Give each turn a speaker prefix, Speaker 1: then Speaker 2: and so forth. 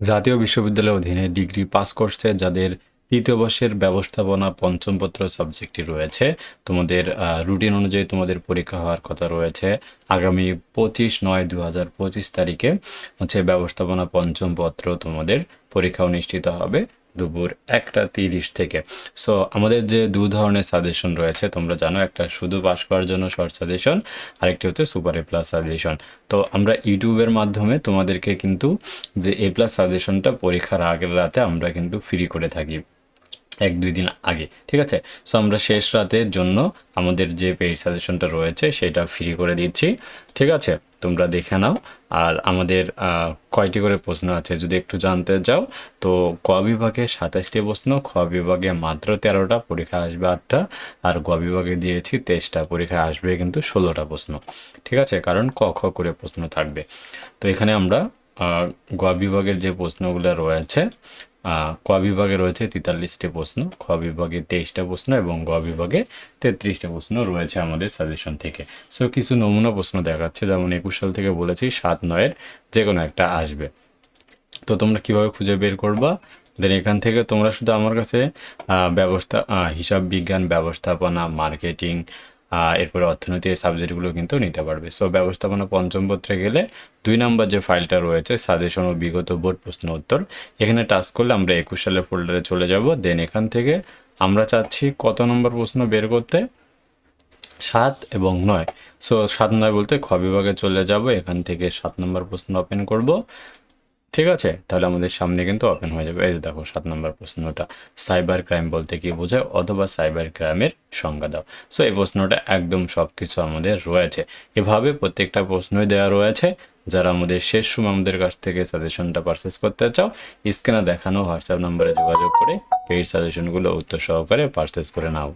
Speaker 1: জাতীয় বিশ্ববিদ্যালয়ের অধীনে ডিগ্রি পাস করছে, যাদের তৃতীয় বর্ষের ব্যবস্থাপনা পঞ্চম পত্র সাবজেক্টটি রয়েছে। তোমাদের রুটিন অনুযায়ী তোমাদের পরীক্ষা হওয়ার কথা রয়েছে। আগামী পঁচিশ নয় দু হাজার পঁচিশ তারিখে হচ্ছে ব্যবস্থাপনা পঞ্চম পত্র তোমাদের পরীক্ষা অনুষ্ঠিত হবে। দুপুর একটা তিরিশ থেকে। সো আমাদের যে দু ধরনের সাজেশন রয়েছে, তোমরা জানো, একটা শুধু পাস করার জন্য শর্ট সাজেশন আরেকটি হচ্ছে সুপার এ প্লাস সাজেশন তো, আমরা ইউটিউবের মাধ্যমে তোমাদেরকে কিন্তু যে এ প্লাস সাজেশনটা পরীক্ষার আগের রাতে আমরা কিন্তু ফ্রি করে থাকি। এক, দুই দিন আগে, ঠিক আছে? সো আমরা শেষ রাতের জন্য আমাদের যে পেইড সাজেশনটা রয়েছে, সেটা ফ্রি করে দিচ্ছি, ঠিক আছে? তোমরা দেখে নাও। আর আমাদের কয়টি করে প্রশ্ন আছে, যদি একটু জানতে চাও, তো ক বিভাগে সাতাশটি প্রশ্ন, খ বিভাগে মাত্র তেরোটা, পরীক্ষা আসবে আটটা, আর গ বিভাগে দিয়েছি তেইশটা, পরীক্ষা আসবে কিন্তু ষোলোটা প্রশ্ন, ঠিক আছে? কারণ ক, খ করে প্রশ্ন থাকবে। তো এখানে আমরা গ বিভাগের যে প্রশ্নগুলো রয়েছে ক বিভাগে রয়েছে তেতাল্লিশটি প্রশ্ন, খ বিভাগে তেইশটা প্রশ্ন এবং গ বিভাগে তেত্রিশটা প্রশ্ন রয়েছে আমাদের সাজেশন থেকে। সো কিছু নমুনা প্রশ্ন দেখাচ্ছে, যেমন একুশ সাল থেকে বলেছি সাত নয়ের যে কোনো একটা আসবে। তো তোমরা কীভাবে খুঁজে বের করবা? দেন এখান থেকে তোমরা শুধু আমার কাছে ব্যবস্থা হিসাব বিজ্ঞান, ব্যবস্থাপনা মার্কেটিং এরপরে অর্থনীতি এই সাবজেক্টগুলো কিন্তু নিতে পারবে। সো ব্যবস্থাপনা পঞ্চম পত্রে গেলে দুই নম্বর যে ফাইলটা রয়েছে সাজেশন ও বিগত বোর্ড প্রশ্ন উত্তর, এখানে টাচ করলে আমরা একুশ সালের ফোল্ডারে চলে যাব। দেন এখান থেকে আমরা চাচ্ছি কত নম্বর প্রশ্ন বের করতে? সাত এবং নয়। সো সাত নয় বলতে খ বিভাগে চলে যাব। এখান থেকে সাত নম্বর প্রশ্ন ওপেন করব। ঠিক আছে? তাহলে আমাদের সামনে কিন্তু ওপেন হয়ে যাবে। এই যে দেখো, সাত নম্বর প্রশ্নটা। সাইবার ক্রাইম বলতে কি বোঝায়? অথবা সাইবার ক্রাইমের সংজ্ঞা দাও। সো এই প্রশ্নটা একদম সব কিছু আমাদের রয়েছে। এভাবে প্রত্যেকটা প্রশ্নই দেওয়া রয়েছে। যারা আমাদের শেষ সময় আমাদের কাছ থেকে সাজেশনটা পারচেস করতে চাও, স্ক্রিনে দেখানো হোয়াটসঅ্যাপ নম্বরে যোগাযোগ করে পেইড সাজেশনগুলো উত্তর সহকারে পারচেস করে নাও।